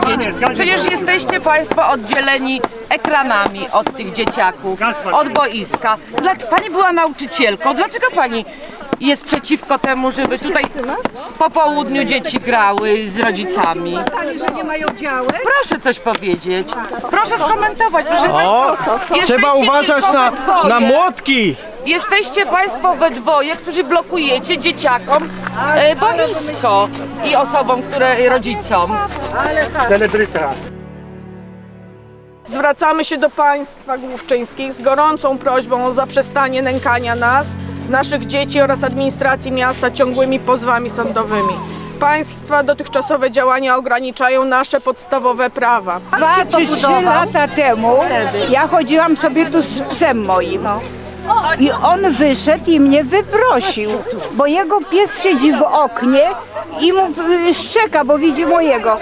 powiedzieć, przecież jesteście Państwo oddzieleni ekranami od tych dzieciaków, od boiska. Pani była nauczycielką, dlaczego Pani jest przeciwko temu, żeby tutaj po południu dzieci grały z rodzicami? Pani, że nie mają działek? Proszę coś powiedzieć. Proszę skomentować. Proszę O, państwa, trzeba jesteście uważać tylko na, we dwoje. na młotki. Jesteście Państwo we dwoje, którzy blokujecie dzieciakom e, boisko i osobom, które rodzicom. Celebryta. Zwracamy się do państwa główczyńskich z gorącą prośbą o zaprzestanie nękania nas, naszych dzieci oraz administracji miasta ciągłymi pozwami sądowymi. Państwa dotychczasowe działania ograniczają nasze podstawowe prawa. Dwa czy trzy lata temu ja chodziłam sobie tu z psem moim. I on wyszedł i mnie wyprosił, bo jego pies siedzi w oknie i mu y, szczeka, bo widzi mojego.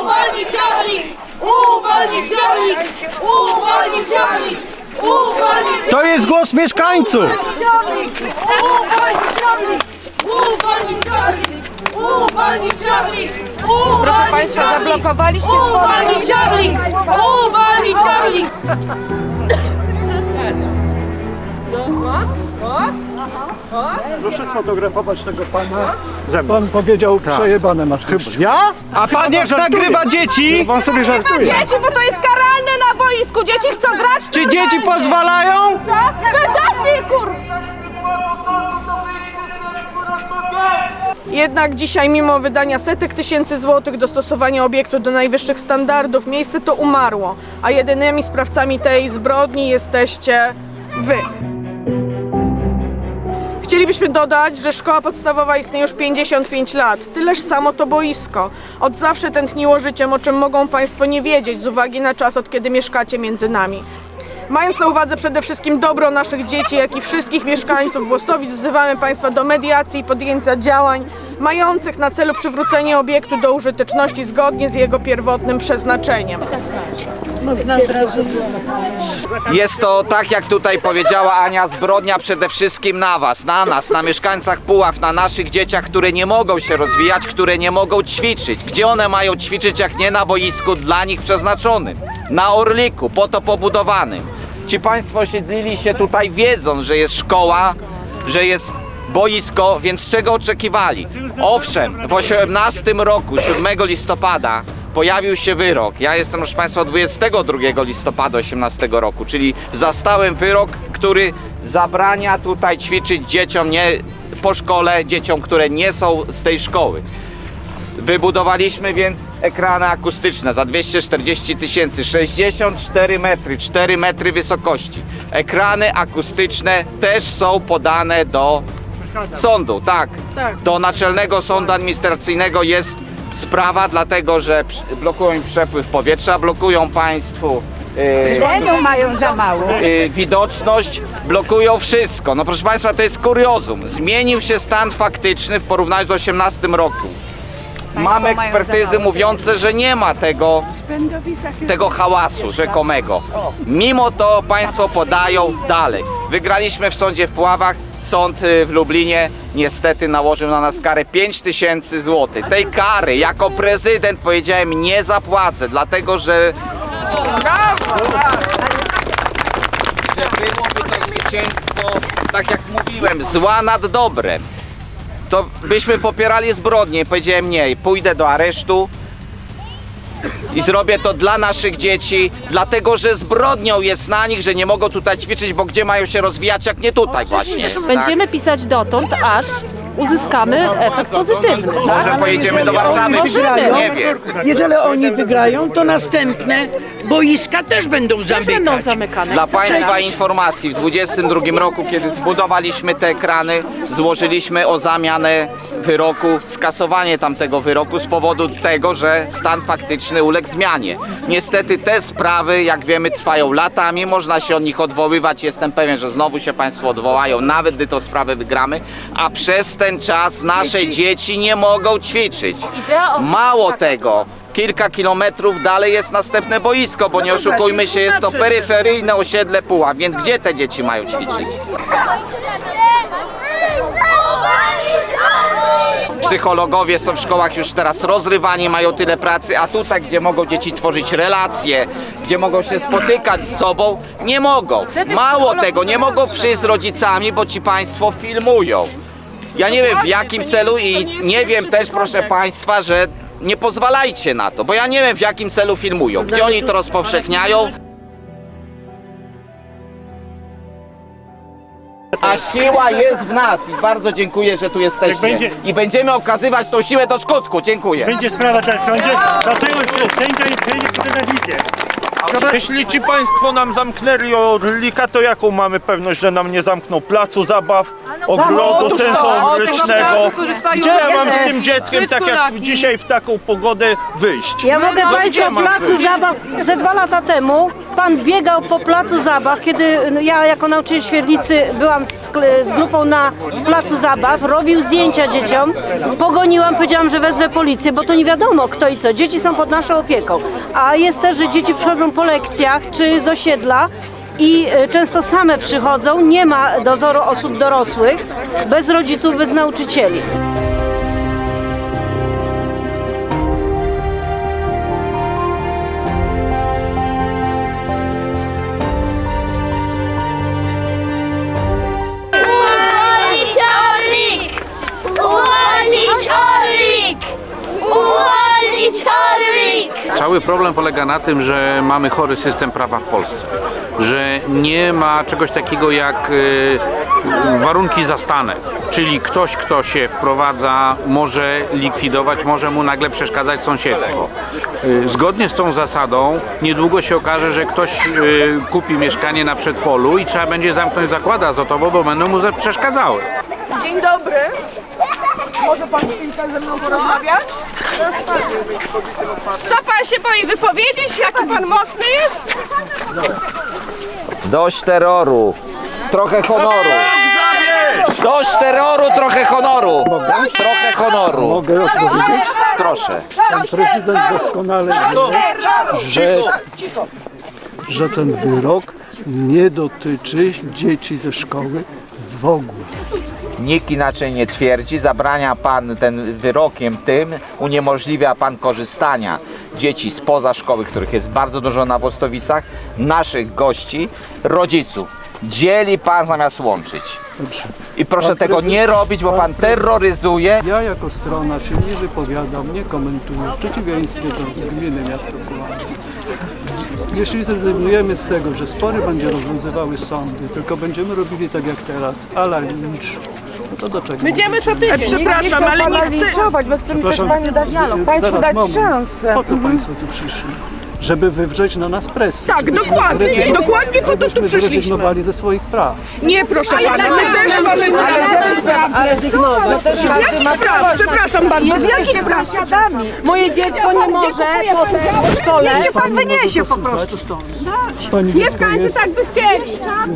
Uwolnić Charlie! Uwolnić Charlie! Uwolnić Charlie! Uwolnić To jest głos mieszkańców. Charlie! Uwolnić Charlie! Uwolnić Charlie! Uwolnić Charlie! Proszę Państwa, zablokowaliście Uwolnić Charlie! Uwolnić Charlie! Proszę sfotografować tego pana ze mną. Pan powiedział, przejebane masz chyba. Ja? A pan jak nagrywa dzieci? Pan sobie żartuje. Dzieci, bo to jest karalne na boisku. Dzieci chcą grać. Czy dzieci pozwalają? Co? Pedofil, kur... Jednak dzisiaj, mimo wydania setek tysięcy złotych, dostosowania obiektu do najwyższych standardów, miejsce to umarło, a jedynymi sprawcami tej zbrodni jesteście wy. Chcielibyśmy dodać, że szkoła podstawowa istnieje już 55 lat. Tyleż samo to boisko. Od zawsze tętniło życiem, o czym mogą Państwo nie wiedzieć z uwagi na czas, od kiedy mieszkacie między nami. Mając na uwadze przede wszystkim dobro naszych dzieci, jak i wszystkich mieszkańców Włostowic, wzywamy Państwa do mediacji i podjęcia działań mających na celu przywrócenie obiektu do użyteczności zgodnie z jego pierwotnym przeznaczeniem. Jest to, tak jak tutaj powiedziała Ania, zbrodnia przede wszystkim na Was, na nas, na mieszkańcach Puław, na naszych dzieciach, które nie mogą się rozwijać, które nie mogą ćwiczyć. Gdzie one mają ćwiczyć, jak nie na boisku dla nich przeznaczonym? Na Orliku, po to pobudowanym. Ci Państwo osiedlili się tutaj wiedząc, że jest szkoła, że jest boisko, więc czego oczekiwali? Owszem, w 18 roku, 7 listopada, pojawił się wyrok. Ja jestem, proszę Państwa, 22 listopada 18 roku, czyli zastałem wyrok, który zabrania tutaj ćwiczyć dzieciom nie po szkole, dzieciom, które nie są z tej szkoły. Wybudowaliśmy więc ekrany akustyczne za 240 tysięcy, 64 metry, 4 metry wysokości. Ekrany akustyczne też są podane do sądu, tak. Tak. Do Naczelnego Sądu Administracyjnego jest sprawa, dlatego że przy- blokują im przepływ powietrza, blokują Państwu yy, Tlenu mają za mało. y, widoczność, blokują wszystko. No proszę Państwa, to jest kuriozum. Zmienił się stan faktyczny w porównaniu z 18 roku. Mamy mają ekspertyzy mówiące, że nie ma tego, tego hałasu rzekomego. Mimo to Państwo podają dalej. Wygraliśmy w sądzie w Puławach, sąd y, w Lublinie niestety nałożył na nas karę 5 tysięcy złotych. Tej kary jako prezydent powiedziałem nie zapłacę, dlatego że że byłoby to zwycięstwo, tak jak mówiłem, zła nad dobrem. To byśmy popierali zbrodnię. Powiedziałem nie, pójdę do aresztu i zrobię to dla naszych dzieci, dlatego że zbrodnią jest na nich, że nie mogą tutaj ćwiczyć, bo gdzie mają się rozwijać, jak nie tutaj właśnie. Będziemy pisać dotąd, aż uzyskamy efekt pozytywny. Tak? Może pojedziemy do Warszawy, nie wiem. Jeżeli oni wygrają, to następne boiska też będą Też zamykać. będą zamykane. Dla Państwa informacji, w 22 roku, kiedy zbudowaliśmy te ekrany, złożyliśmy o zamianę wyroku, skasowanie tamtego wyroku z powodu tego, że stan faktyczny uległ zmianie. Niestety te sprawy, jak wiemy, trwają latami, można się od nich odwoływać, jestem pewien, że znowu się Państwo odwołają, nawet gdy tą sprawę wygramy, a przez ten czas nasze dzieci nie mogą ćwiczyć. Idea o- Mało tego, kilka kilometrów dalej jest następne boisko, bo nie oszukujmy się, jest to peryferyjne osiedle Puław, więc gdzie te dzieci mają ćwiczyć? Psychologowie są w szkołach już teraz rozrywani, mają tyle pracy, a tutaj, gdzie mogą dzieci tworzyć relacje, gdzie mogą się spotykać z sobą, nie mogą. Mało tego, nie mogą przyjść z rodzicami, bo ci państwo filmują. Ja nie wiem w jakim celu i nie wiem też, proszę państwa, że nie pozwalajcie na to, bo ja nie wiem w jakim celu filmują, gdzie oni to rozpowszechniają. A siła jest w nas i bardzo dziękuję, że tu jesteście. będzie- I będziemy okazywać tą siłę do skutku. Dziękuję. Będzie sprawa teraz w sądzie, dlaczego sędzia nie przejdzie? Jeśli ci państwo nam zamknęli Orlika, to jaką mamy pewność, że nam nie zamkną placu zabaw, ogrodu sensorycznego? Gdzie ja mam z tym dzieckiem, tak jak dzisiaj w taką pogodę, wyjść? Ja mogę No Państwa mam placu wyjść? zabaw. Ze dwa lata temu Pan biegał po placu zabaw, kiedy no, ja jako nauczyciel świetlicy byłam z, kle- z grupą na placu zabaw, robił zdjęcia dzieciom, pogoniłam, powiedziałam, że wezwę policję, bo to nie wiadomo kto i co. Dzieci są pod naszą opieką. A jest też, że dzieci przychodzą po lekcjach czy z osiedla i e, często same przychodzą, nie ma dozoru osób dorosłych, bez rodziców, bez nauczycieli. Uwolnić Orlik! Uwolnić Orlik! Cały problem polega na tym, że mamy chory system prawa w Polsce. Że nie ma czegoś takiego jak e, warunki zastane. Czyli ktoś, kto się wprowadza, może likwidować, może mu nagle przeszkadzać sąsiedztwo. E, Zgodnie z tą zasadą niedługo się okaże, że ktoś e, kupi mieszkanie na przedpolu i trzeba będzie zamknąć zakłady azotowe, bo będą mu przeszkadzały. Dzień dobry. Może Pan chwilkę ze mną porozmawiać? Co Pan się boi wypowiedzieć? Jaki Pan mocny jest? Dość terroru. Trochę honoru. Dość terroru, trochę honoru. Trochę honoru. Mogę odpowiedzieć? Proszę. Pan prezydent doskonale wie, że, że ten wyrok nie dotyczy dzieci ze szkoły w ogóle. Nikt inaczej nie twierdzi. Zabrania pan ten wyrokiem tym, uniemożliwia pan korzystania dzieci spoza szkoły, których jest bardzo dużo na Wostowicach, naszych gości, rodziców. Dzieli pan zamiast łączyć. Dobrze. I proszę Pan tego prezes- nie robić, bo pan pan prezes- terroryzuje. Ja jako strona się nie wypowiadam, nie komentuję, w przeciwieństwie do gminy miasta Słuchania. Jeśli zrezygnujemy z tego, że spory będzie rozwiązywały sądy, tylko będziemy robili tak jak teraz, ala lincz, no to do czego? Będziemy co tydzień. Przepraszam, ale nie chcę... bo chcemy Przepraszam, Paniu dać dialog, Państwu zaraz, dać moment. szansę. Po co Państwo tu przyszli? Żeby wywrzeć na nas presję. Tak, żebyśmy dokładnie, zrezygno- dokładnie po to tu żebyśmy przyszliśmy. zrezygnowali ze swoich praw. Nie, proszę Pana, my też mamy... Ale zrezygnować. Z jakich praw? Przepraszam bardzo, z jakich praw? Moje dziecko nie może potem w szkole. Niech się Pan wyniesie po prostu stąd. Pani Mieszkańcy jest tak by chcieli.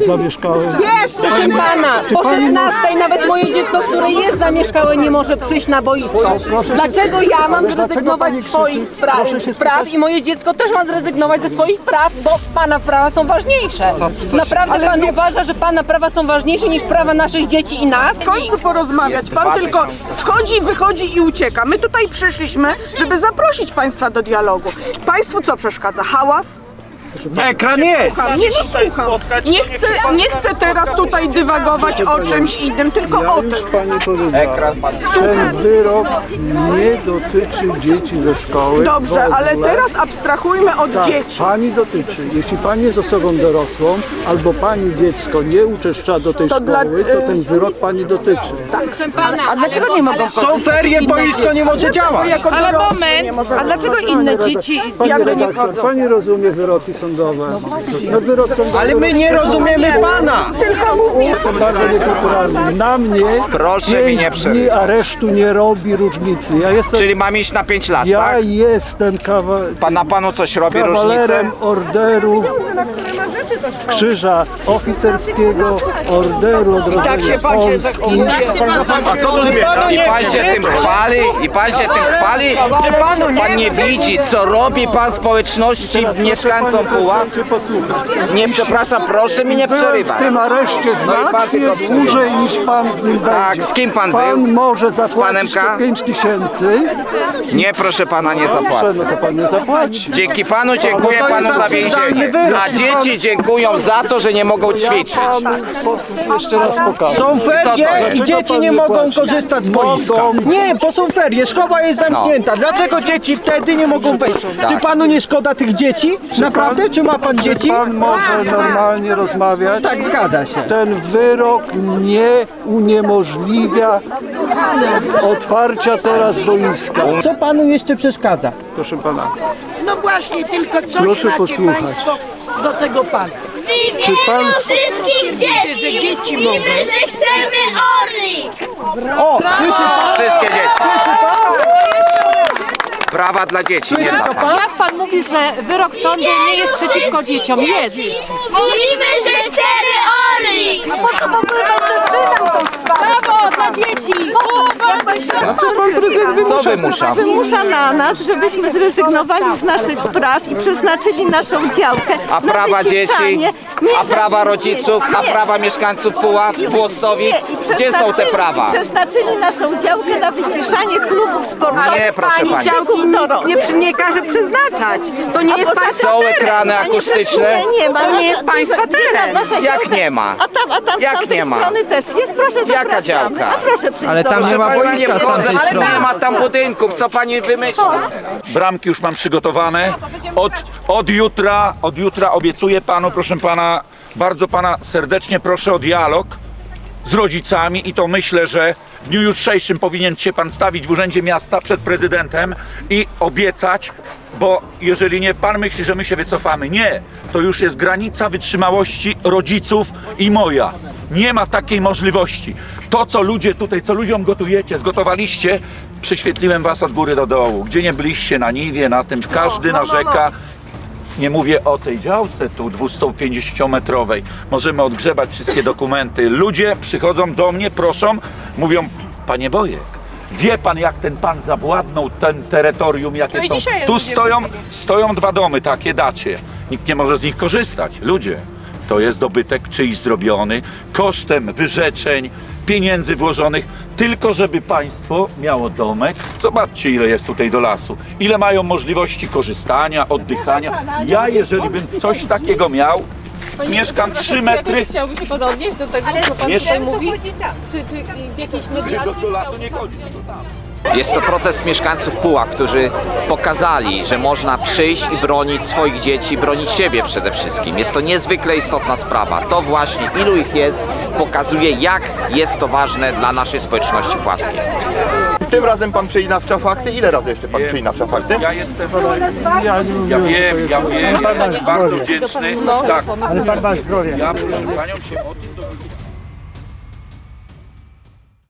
zamieszkałe. Proszę pana, po 16 nawet moje dziecko, które jest zamieszkałe, nie może przyjść na boisko. Dlaczego ja mam zrezygnować pani z swoich krzyczy? spraw, Proszę się i moje dziecko też ma zrezygnować ze swoich praw, bo pana prawa są ważniejsze. Naprawdę pan uważa, że pana prawa są ważniejsze niż prawa naszych dzieci i nas? W końcu porozmawiać. Pan tylko wchodzi, wychodzi i ucieka. My tutaj przyszliśmy, żeby zaprosić Państwa do dialogu. Państwu co przeszkadza? Hałas? Ekran jest! Nie, słucham. Nie chcę, nie chcę teraz tutaj dywagować o czymś innym, tylko Ja o już tym. Pani powiedziałem, Ekran pan. ten wyrok nie dotyczy dzieci ze szkoły. w Dobrze, ogóle. ale teraz abstrahujmy od Tak, dzieci. Pani dotyczy. Jeśli Pani jest osobą dorosłą, albo Pani dziecko nie uczeszcza do tej To dla- szkoły, to ten wyrok Pani dotyczy. Pana, A dlaczego nie mogą Są ferie, boisko nie może działać. Jako Ale dorosły nie moment, możemy a dlaczego inne dzieci Pani jakby nie redaktor, wchodzą? Pani rozumie wyroki sądowe. No wyrok sądowy Ale my nie rozumiemy pana! Tylko mówię. jest bardzo niekulturalny. Na mnie Proszę mi pięć nie dni przerywać. aresztu nie robi różnicy. Ja jestem, Czyli mam iść na 5 lat, ja tak? jestem kawa, Pan na panu coś robi różnicę? kawalerem orderu Krzyża Oficerskiego, Orderu Odrodzenia tak się pan się Polski. A co panu I pan się tym chwali, i pan się tym chwali, Czy panu nie pan nie widzi, co robi pan społeczności, mieszkańcom Puław? Czy posłuchać? Nie, przepraszam, proszę mi nie przerywać. w tym areszcie No pan znacznie tylko przerywa. dłużej niż pan w nim Tak, będzie. z kim pan Pan był? może zapłacić panem K? te 5 tysięcy. Nie, proszę pana, nie zapłacę. no to pan nie zapłaci. Dzięki panu dziękuję No jest panu za więzienie. A dzieci dziękują za to, że nie mogą ćwiczyć. Po- jeszcze raz pokażę. Są ferie Dlaczego i dzieci pan nie nie mogą płaci? korzystać z boiska. Mogą. Nie, bo są ferie, szkoła jest zamknięta. Dlaczego dzieci wtedy nie mogą wejść? Czy panu nie szkoda tych dzieci? Naprawdę? Czy ma pan dzieci? Pan może normalnie rozmawiać. Tak, zgadza się. Ten wyrok nie uniemożliwia otwarcia teraz boiska. Co panu jeszcze przeszkadza? Proszę pana, No właśnie, tylko co Proszę macie posłuchać. państwo do tego pana? W Czy pan- wszystkich dzieci Że dzieci mówimy, mogą. że chcemy Orlik! O, słyszy pan? Wszystkie dzieci. Słyszy pan? Brawa dla dzieci, nie dla to pana. pan? Jak pan mówi, że wyrok sądu nie jest przeciwko dzieciom? Jest. Mówimy, że chcemy Orlik! Brawo dla dzieci! Co wymusza? wymusza na nas, żebyśmy zrezygnowali z naszych praw i przeznaczyli naszą działkę A na prawa wyciszanie. dzieci? Nie, A że- prawa rodziców? A nie. prawa mieszkańców Puław, Włostowic? Nie, i Gdzie są te przeznaczyli- prawa? i Przeznaczyli naszą działkę na wyciszanie klubów sportowych. Nie, proszę pani. działki Nie, nie każe przeznaczać. To nie jest państwa Są teren. ekrany akustyczne? Nie, nie ma. To nie jest państwa nasza- teren. nasza Jak działka- nie ma? A tam, a tam Jak z tamtej nie ma? strony też jest. Proszę, zapraszamy. działka? A proszę przyjść Ale tam nie ma Proszę pani, boiska nie z wchodzę, tamtej ale strony. nie ma tam budynków, co pani wymyśli? Bramki już mam przygotowane. Od, od jutra, od jutra obiecuję panu, proszę pana, bardzo pana serdecznie proszę o dialog z rodzicami i to myślę, że w dniu jutrzejszym powinien się pan stawić w urzędzie miasta przed prezydentem i obiecać, bo jeżeli nie, pan myśli, że my się wycofamy. Nie, to już jest granica wytrzymałości rodziców i moja. Nie ma takiej możliwości. To, co ludzie tutaj, co ludziom gotujecie, zgotowaliście, prześwietliłem was od góry do dołu. Gdzie nie byliście na Niwie, na tym, każdy narzeka. Nie mówię o tej działce tu 250-metrowej. Możemy odgrzebać wszystkie dokumenty. Ludzie przychodzą do mnie, proszą, mówią, panie Bojek, wie pan jak ten pan zawładnął ten terytorium, jakie No i są. Tu stoją, stoją dwa domy, takie dacie. Nikt nie może z nich korzystać. Ludzie, to jest dobytek czyjś zrobiony, kosztem wyrzeczeń, pieniędzy włożonych, tylko żeby państwo miało domek. Zobaczcie, ile jest tutaj do lasu. Ile mają możliwości korzystania, oddychania. Ja, jeżeli bym coś takiego miał, mieszkam 3 metry. Chciałby się pan odnieść do tego, co pan tutaj mówi? Czy, czy w jakiejś mediacji? Do lasu nie chodzi, tylko tam. Jest to protest mieszkańców Puław, którzy pokazali, że można przyjść i bronić swoich dzieci, bronić siebie przede wszystkim. Jest to niezwykle istotna sprawa. To właśnie, ilu ich jest, pokazuje, jak jest to ważne dla naszej społeczności puławskiej. Tym razem pan przyinawcza fakty? Ile razy jeszcze pan przyinawcza fakty? Ja jestem. Ja, wiem, ja wiem, ja jestem bardzo wdzięczny. Tak, Ale pan ma zdrowie. ja proszę panią się o tym dowiedziałem.